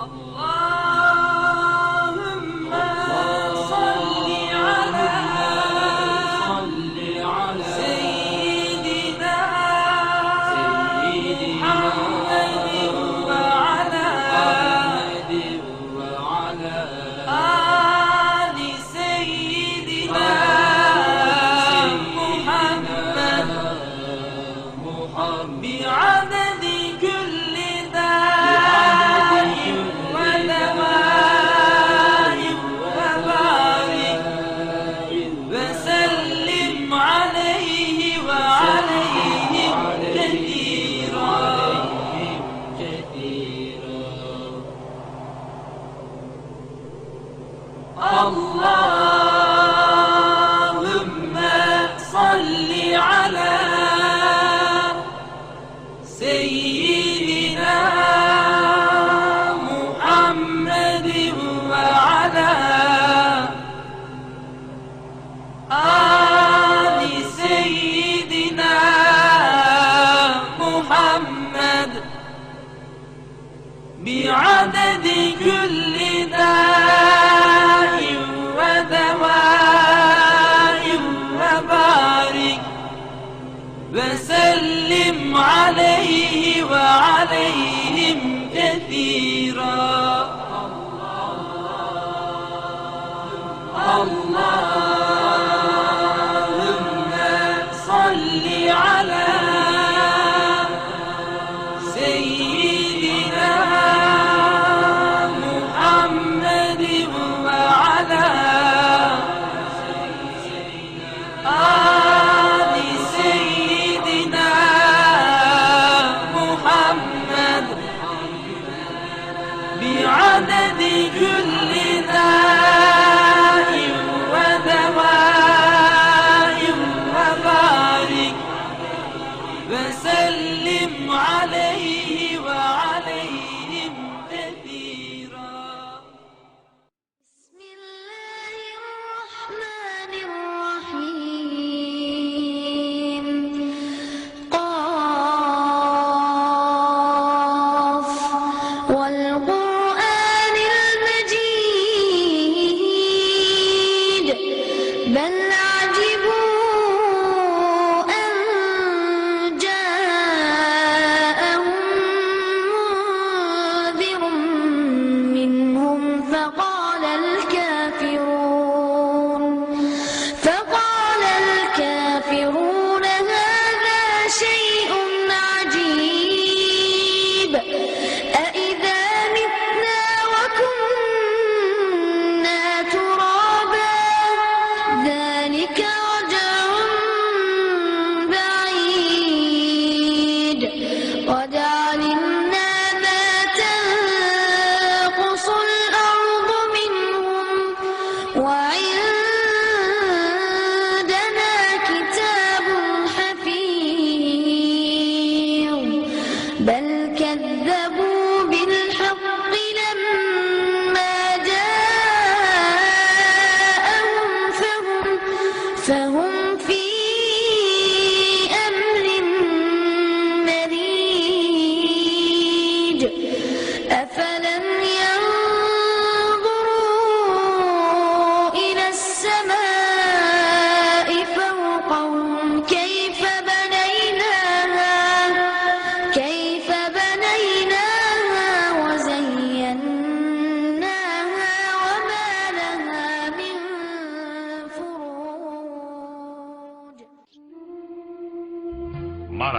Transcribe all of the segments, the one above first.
Allah! على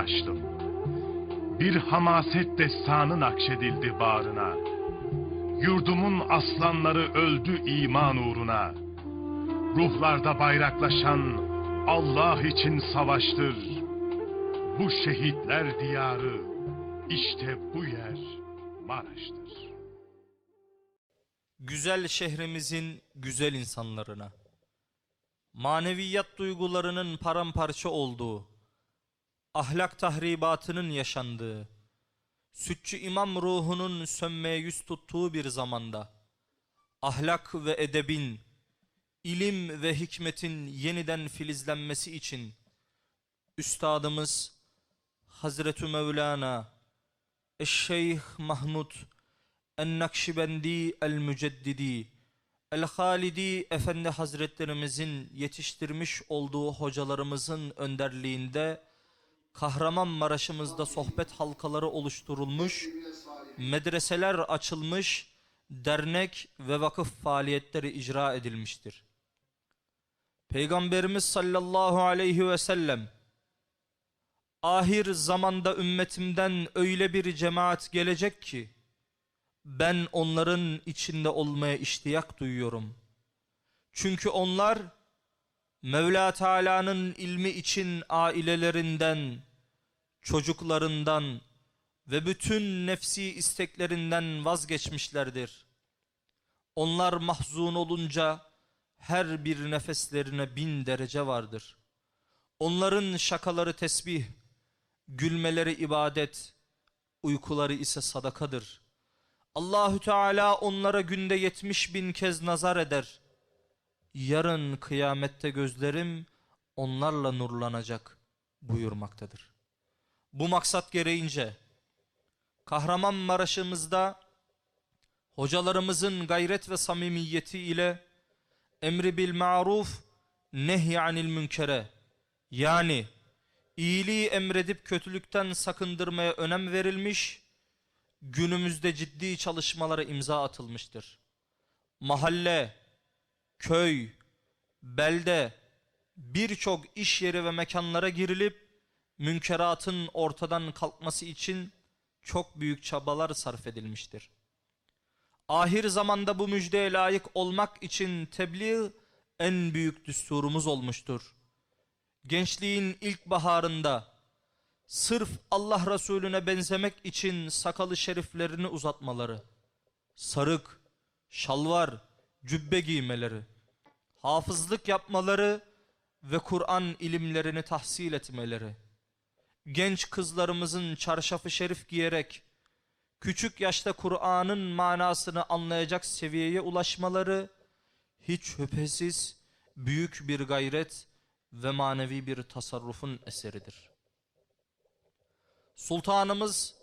Maraşlı. Bir hamaset destanı nakşedildi bağrına. Yurdumun aslanları öldü iman uğruna. Ruhlarda bayraklaşan Allah için savaştır. Bu şehitler diyarı, işte bu yer Maraş'tır. güzel şehrimizin güzel insanlarına, maneviyat duygularının paramparça olduğu, ahlak tahribatının yaşandığı, sütçü imam ruhunun sönmeye yüz tuttuğu bir zamanda, ahlak ve edebin, ilim ve hikmetin yeniden filizlenmesi için, Üstadımız Hazreti Mevlana Eşşeyh Mahmud el-Nakşibendi el-Müceddidi El-Halidi Efendi Hazretlerimizin yetiştirmiş olduğu hocalarımızın önderliğinde Kahramanmaraş'ımızda sohbet halkaları oluşturulmuş, medreseler açılmış, dernek ve vakıf faaliyetleri icra edilmiştir. Peygamberimiz sallallahu aleyhi ve sellem ahir zamanda ümmetimden öyle bir cemaat gelecek ki ben onların içinde olmaya iştiyak duyuyorum. Çünkü onlar Mevla Teala'nın ilmi için ailelerinden, çocuklarından ve bütün nefsi isteklerinden vazgeçmişlerdir. Onlar mahzun olunca her bir nefeslerine bin derece vardır. Onların şakaları tesbih, gülmeleri ibadet, uykuları ise sadakadır. Allahü Teala onlara günde yetmiş bin kez nazar eder. Yarın kıyamette gözlerim onlarla nurlanacak buyurmaktadır. Bu maksat gereğince Kahramanmaraş'ımızda hocalarımızın gayret ve samimiyeti ile emri bil maruf nehy anil münkere yani iyiliği emredip kötülükten sakındırmaya önem verilmiş, günümüzde ciddi çalışmalara imza atılmıştır. Mahalle, köy, belde, birçok iş yeri ve mekanlara girilip münkeratın ortadan kalkması için çok büyük çabalar sarf edilmiştir. Ahir zamanda bu müjdeye layık olmak için tebliğ en büyük düsturumuz olmuştur. Gençliğin ilk baharında sırf Allah Resulüne benzemek için sakalı şeriflerini uzatmaları, sarık, şalvar, cübbe giymeleri, hafızlık yapmaları ve Kur'an ilimlerini tahsil etmeleri, genç kızlarımızın çarşafı şerif giyerek küçük yaşta Kur'an'ın manasını anlayacak seviyeye ulaşmaları hiç şüphesiz büyük bir gayret ve manevi bir tasarrufun eseridir. Sultanımız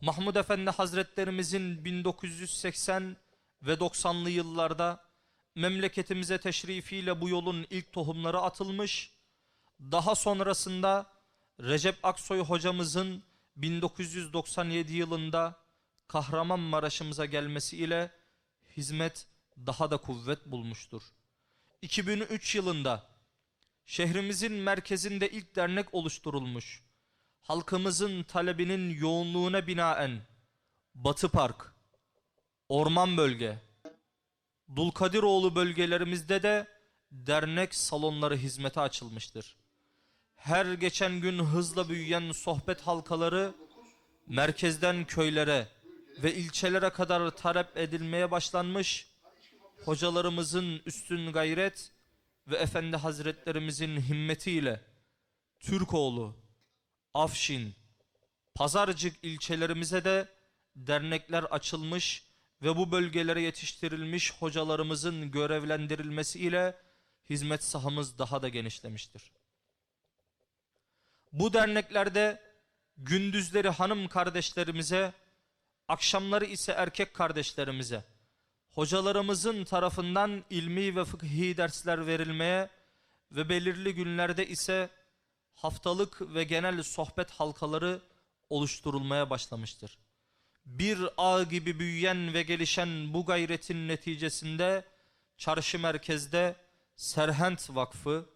Mahmud Efendi Hazretlerimizin 1980 ve 90'lı yıllarda memleketimize teşrifiyle bu yolun ilk tohumları atılmış, daha sonrasında Recep Aksoy hocamızın 1997 yılında Kahramanmaraş'ımıza gelmesiyle hizmet daha da kuvvet bulmuştur. 2003 yılında şehrimizin merkezinde ilk dernek oluşturulmuş. Halkımızın talebinin yoğunluğuna binaen Batı Park, Orman Bölge, Dulkadiroğlu bölgelerimizde de dernek salonları hizmete açılmıştır. Her geçen gün hızla büyüyen sohbet halkaları merkezden köylere ve ilçelere kadar talep edilmeye başlanmış. Hocalarımızın üstün gayret ve efendi hazretlerimizin himmetiyle Türkoğlu, Afşin, Pazarcık ilçelerimize de dernekler açılmış ve bu bölgelere yetiştirilmiş hocalarımızın görevlendirilmesiyle hizmet sahamız daha da genişlemiştir. Bu derneklerde gündüzleri hanım kardeşlerimize, akşamları ise erkek kardeşlerimize, hocalarımızın tarafından ilmi ve fıkhi dersler verilmeye ve belirli günlerde ise haftalık ve genel sohbet halkaları oluşturulmaya başlamıştır. Bir ağ gibi büyüyen ve gelişen bu gayretin neticesinde çarşı merkezde Serhent Vakfı,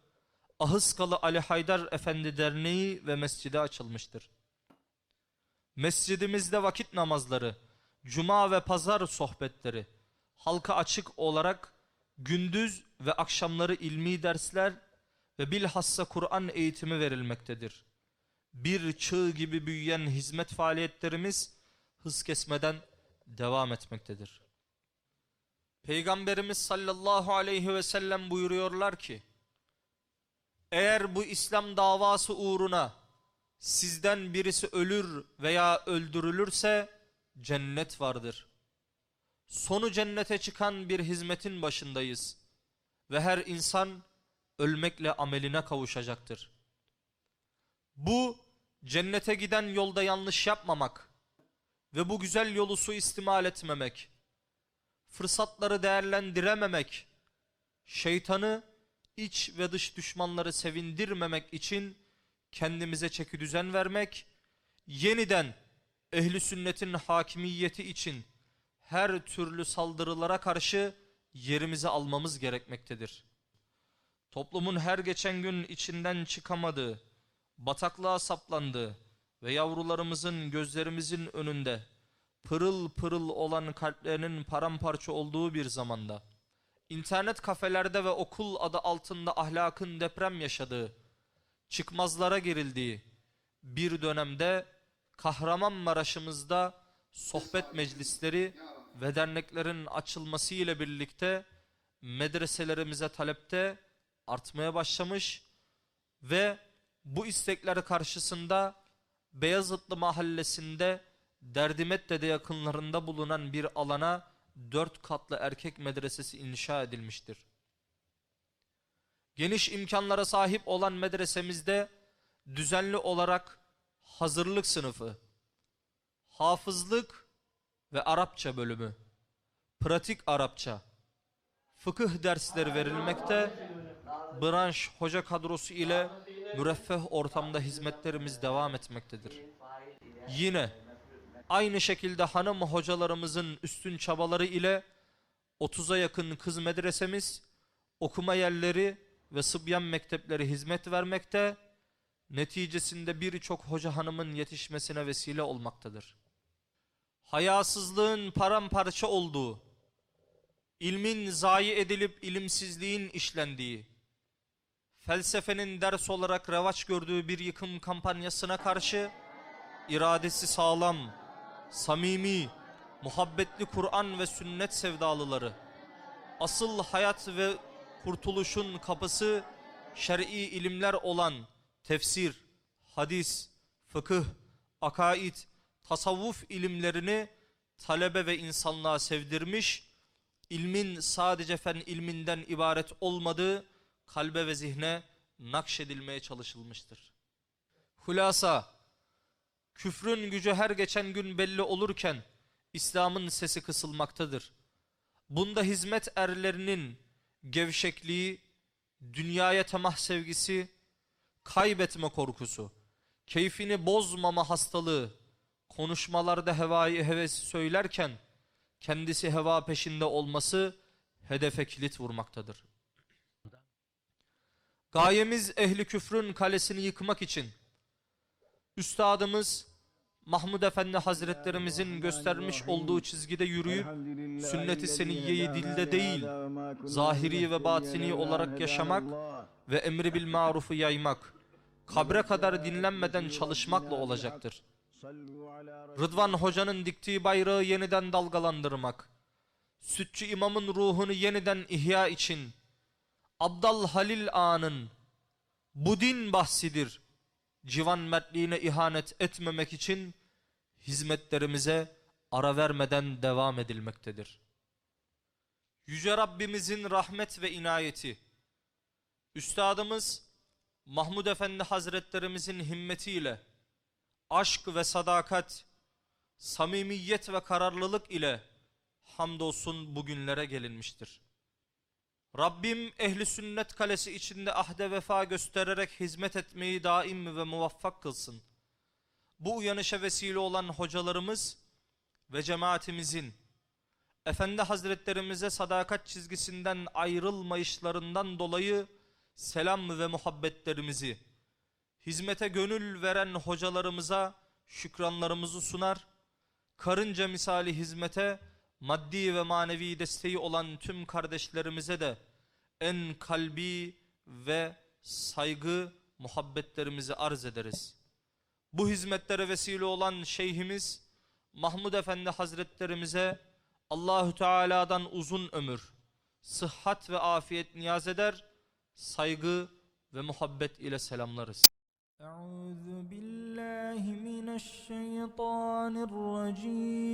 Ahıskalı Ali Haydar Efendi Derneği ve mescidi açılmıştır. Mescidimizde vakit namazları, cuma ve pazar sohbetleri, halka açık olarak gündüz ve akşamları ilmi dersler ve bilhassa Kur'an eğitimi verilmektedir. Bir çığ gibi büyüyen hizmet faaliyetlerimiz hız kesmeden devam etmektedir. Peygamberimiz sallallahu aleyhi ve sellem buyuruyorlar ki, eğer bu İslam davası uğruna sizden birisi ölür veya öldürülürse cennet vardır. Sonu cennete çıkan bir hizmetin başındayız ve her insan ölmekle ameline kavuşacaktır. Bu cennete giden yolda yanlış yapmamak ve bu güzel yolu suistimal etmemek, fırsatları değerlendirememek, şeytanı iç ve dış düşmanları sevindirmemek için kendimize çeki düzen vermek, yeniden ehli sünnetin hakimiyeti için her türlü saldırılara karşı yerimizi almamız gerekmektedir. Toplumun her geçen gün içinden çıkamadığı, bataklığa saplandığı ve yavrularımızın gözlerimizin önünde pırıl pırıl olan kalplerinin paramparça olduğu bir zamanda, internet kafelerde ve okul adı altında ahlakın deprem yaşadığı, çıkmazlara girildiği bir dönemde Kahramanmaraş'ımızda sohbet meclisleri ve derneklerin açılması ile birlikte medreselerimize talepte artmaya başlamış ve bu istekler karşısında Beyazıtlı mahallesinde Derdimette'de yakınlarında bulunan bir alana dört katlı erkek medresesi inşa edilmiştir. Geniş imkanlara sahip olan medresemizde düzenli olarak hazırlık sınıfı, hafızlık ve Arapça bölümü, pratik Arapça, fıkıh dersleri verilmekte, branş hoca kadrosu ile müreffeh ortamda hizmetlerimiz devam etmektedir. Yine aynı şekilde hanım hocalarımızın üstün çabaları ile 30'a yakın kız medresemiz, okuma yerleri ve sıbyan mektepleri hizmet vermekte, neticesinde birçok hoca hanımın yetişmesine vesile olmaktadır. Hayasızlığın paramparça olduğu, ilmin zayi edilip ilimsizliğin işlendiği, felsefenin ders olarak revaç gördüğü bir yıkım kampanyasına karşı iradesi sağlam, samimi, muhabbetli Kur'an ve sünnet sevdalıları, asıl hayat ve kurtuluşun kapısı şer'i ilimler olan tefsir, hadis, fıkıh, akaid, tasavvuf ilimlerini talebe ve insanlığa sevdirmiş, ilmin sadece fen ilminden ibaret olmadığı kalbe ve zihne nakşedilmeye çalışılmıştır. Hulasa, küfrün gücü her geçen gün belli olurken İslam'ın sesi kısılmaktadır. Bunda hizmet erlerinin gevşekliği, dünyaya temah sevgisi, kaybetme korkusu, keyfini bozmama hastalığı, konuşmalarda hevai hevesi söylerken kendisi heva peşinde olması hedefe kilit vurmaktadır. Gayemiz ehli küfrün kalesini yıkmak için Üstadımız Mahmud Efendi Hazretlerimizin göstermiş olduğu çizgide yürüyüp sünnet-i seniyyeyi dilde değil, zahiri ve batini olarak yaşamak ve emri bil marufu yaymak, kabre kadar dinlenmeden çalışmakla olacaktır. Rıdvan Hoca'nın diktiği bayrağı yeniden dalgalandırmak, Sütçü imamın ruhunu yeniden ihya için, Abdal Halil Ağa'nın bu din bahsidir, civan mertliğine ihanet etmemek için hizmetlerimize ara vermeden devam edilmektedir. Yüce Rabbimizin rahmet ve inayeti, Üstadımız Mahmud Efendi Hazretlerimizin himmetiyle, aşk ve sadakat, samimiyet ve kararlılık ile hamdolsun bugünlere gelinmiştir. Rabbim ehli sünnet kalesi içinde ahde vefa göstererek hizmet etmeyi daim ve muvaffak kılsın. Bu uyanışa vesile olan hocalarımız ve cemaatimizin Efendi Hazretlerimize sadakat çizgisinden ayrılmayışlarından dolayı selam ve muhabbetlerimizi, hizmete gönül veren hocalarımıza şükranlarımızı sunar, karınca misali hizmete maddi ve manevi desteği olan tüm kardeşlerimize de en kalbi ve saygı muhabbetlerimizi arz ederiz. Bu hizmetlere vesile olan şeyhimiz Mahmud Efendi Hazretlerimize Allahü Teala'dan uzun ömür, sıhhat ve afiyet niyaz eder, saygı ve muhabbet ile selamlarız. Euzu billahi mineşşeytanirracim.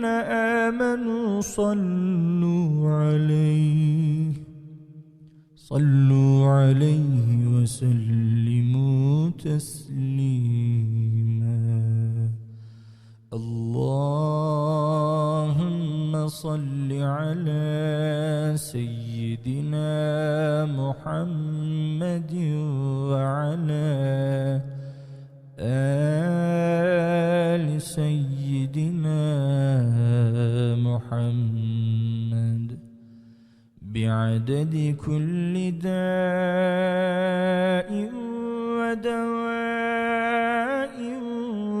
الذين آمنوا صلوا عليه. صلوا عليه وسلموا تسليما. اللهم صل على سيدنا محمد وعلى آل سيدنا محمد بعدد كل داء ودواء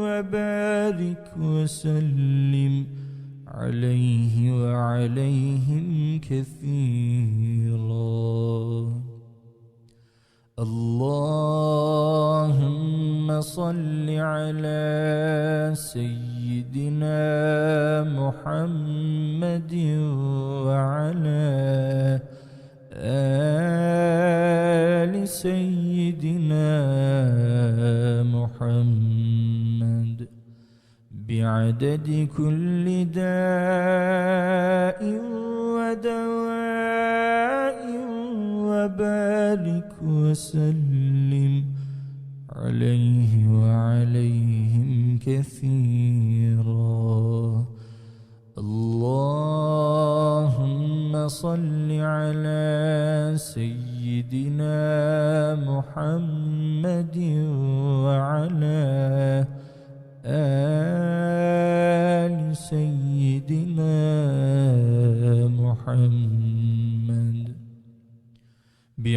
وبارك وسلم. بعدد كل داء ودواء وبارك وسلم عليه وعليهم كثيرا. اللهم صل على سيدنا محمد وعلى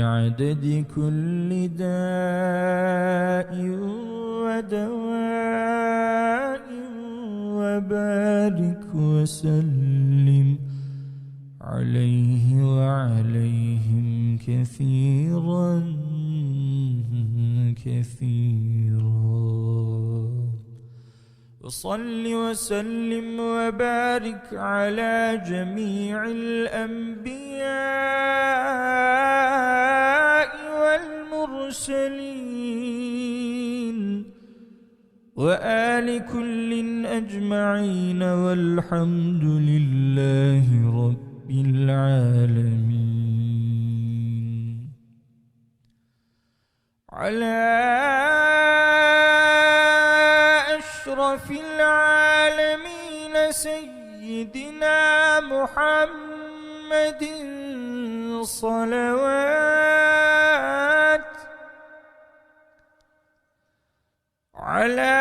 بعدد كل داء ودواء وبارك وسلم عليه وعليهم كثيرا كثيرا. وصل وسلم وبارك على جميع الأنبياء. والمرسلين وآل كل أجمعين والحمد لله رب العالمين. على أشرف العالمين سيدنا محمد صلوات على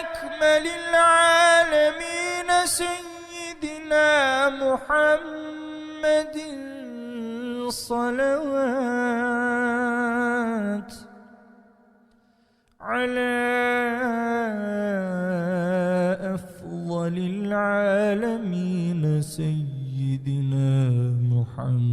أكمل العالمين سيدنا محمد صلوات على أفضل العالمين سيدنا محمد